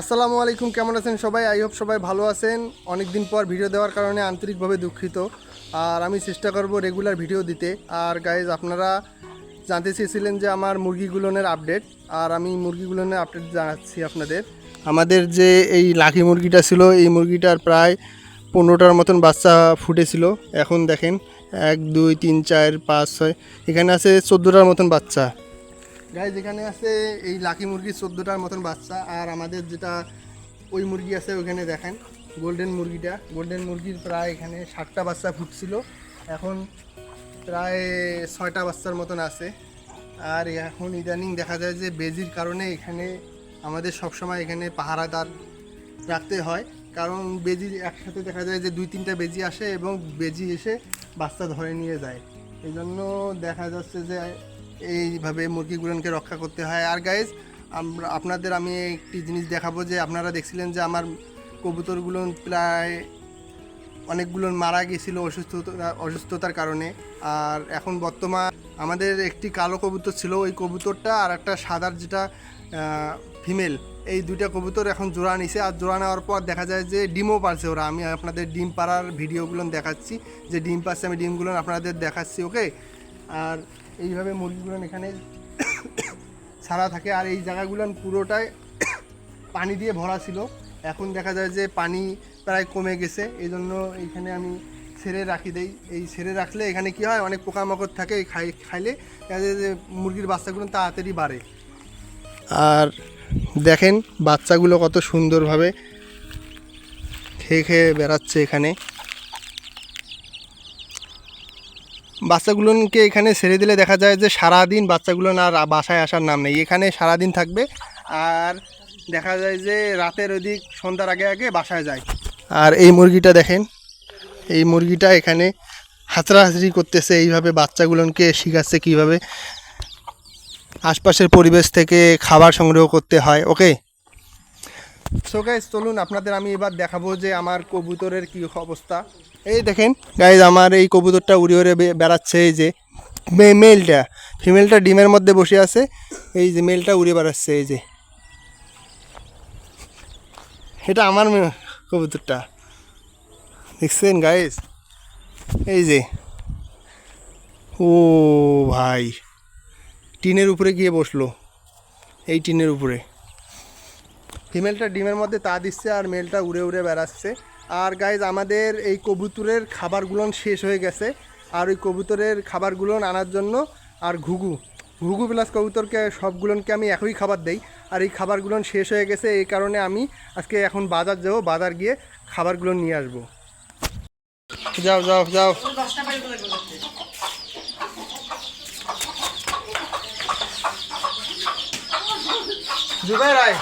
আসসালামু আলাইকুম, কেমন আছেন সবাই? আই হোপ সবাই ভালো আছেন। অনেক দিন পর ভিডিও দেওয়ার কারণে আন্তরিকভাবে দুঃখিত। আর আমি চেষ্টা করব রেগুলার ভিডিও দিতে। আর গাইজ আপনারা জানতে চেয়েছিলেন যে আমার মুরগিগুলোনের আপডেট আর আমি মুরগিগুলোনের আপডেট জানাচ্ছি আপনাদের। আমাদের যে এই লাকি মুরগিটা ছিল, এই মুরগিটার প্রায় পনেরোটার মতন বাচ্চা ফুটেছিল। এখন দেখেন, এক, দুই, তিন, চার, পাঁচ, ছয়, এখানে আছে চোদ্দোটার মতন বাচ্চা। গাইজ এখানে আছে এই লাকি মুরগির চোদ্দোটার মতন বাচ্চা, আর আমাদের যেটা ওই মুরগি আছে ওখানে দেখেন গোল্ডেন মুরগিটা। গোল্ডেন মুরগির প্রায় এখানে ষাটটা বাচ্চা ফুটছিল। এখন প্রায় ছয়টা বাচ্চার মতন আছে। আর এখন ইদানিং দেখা যায় যে বেজির কারণে এখানে আমাদের সবসময় এখানে পাহারাদার রাখতে হয়। কারণ বেজি একসাথে দেখা যায় যে দুই তিনটা বেজি আসে এবং বেজি এসে বাচ্চা ধরে নিয়ে যায়। এই জন্য দেখা যাচ্ছে যে এইভাবে মুরগিগুলোকে রক্ষা করতে হয়। আর গাইজ আমরা, আপনাদের আমি একটি জিনিস দেখাবো যে আপনারা দেখছিলেন যে আমার কবুতরগুলো প্রায় অনেকগুলো মারা গেছিল অসুস্থতা, অসুস্থতার কারণে। আর এখন বর্তমান আমাদের একটি কালো কবুতর ছিল, ওই কবুতরটা আর একটা সাদার যেটা ফিমেল এই দুইটা কবুতর এখন জোড়া নিছে। আর জোড়া নেওয়ার পর দেখা যায় যে ডিমও পারছে ওরা। আমি আপনাদের ডিম পাড়ার ভিডিওগুলো দেখাচ্ছি। যে ডিম পারছে, আমি ডিমগুলো আপনাদের দেখাচ্ছি ওকে আর এইভাবে মুরগিগুলো এখানে ছাড়া থাকে। আর এই জায়গাগুলো পুরোটাই পানি দিয়ে ভরা ছিল। এখন দেখা যায় যে পানি প্রায় কমে গেছে। এই জন্য এইখানে আমি ছেড়ে রাখি দেই। এই ছেড়ে রাখলে এখানে কি হয়? অনেক পোকামাকড় থাকে খাই খাইলে। যে মুরগির বাচ্চাগুলো তাড়াতাড়ি বাড়ে। আর দেখেন বাচ্চাগুলো কত সুন্দরভাবে খেয়ে খেয়ে বেড়াচ্ছে এখানে। বাচ্চাগুলোকে এখানে ছেড়ে দিলে দেখা যায় যে সারাদিন বাচ্চাগুলো আর বাসায় আসার নাম নেই। এখানে সারাদিন থাকবে আর দেখা যায় যে রাতের ওদিক সন্ধ্যার আগে আগে বাসায় যায়। আর এই মুরগিটা দেখেন, এই মুরগিটা এখানে হাতড়াহাতড়ি করতেছে এইভাবে বাচ্চাগুলোকে শিখাচ্ছে কীভাবে আশপাশের পরিবেশ থেকে খাবার সংগ্রহ করতে হয়। ওকে সো গাইজ চলুন আপনাদের আমি এবার দেখাবো যে আমার কবুতরের কী অবস্থা। এই দেখেন গাইজ আমার এই কবুতরটা উড়ে উড়ে বেড়াচ্ছে এই যে মেলটা। ফিমেলটা ডিমের মধ্যে বসে আছে, এই যে মেলটা উড়ে বেড়াচ্ছে এই যে। এটা আমার কবুতরটা। দেখছেন গাইজ এই যে। ও ভাই, টিনের উপরে গিয়ে বসল। এই টিনের উপরে। ফিমেলটা ডিমের মধ্যে তা দিচ্ছে আর মেলটা উড়ে উড়ে বেড়াচ্ছে। আর গাইজ আমাদের এই কবুতরের খাবারগুলো শেষ হয়ে গেছে। আর ওই কবুতরের খাবারগুলো আনার জন্য আর ঘুঘু ঘুঘু প্লাস কবুতরকে সবগুলোকে আমি একই খাবার দেই। আর এই খাবারগুলো শেষ হয়ে গেছে, এই কারণে আমি আজকে এখন বাজার যাব, বাজার গিয়ে খাবারগুলো নিয়ে আসব। যাও যাও যাও। জুবাই রায়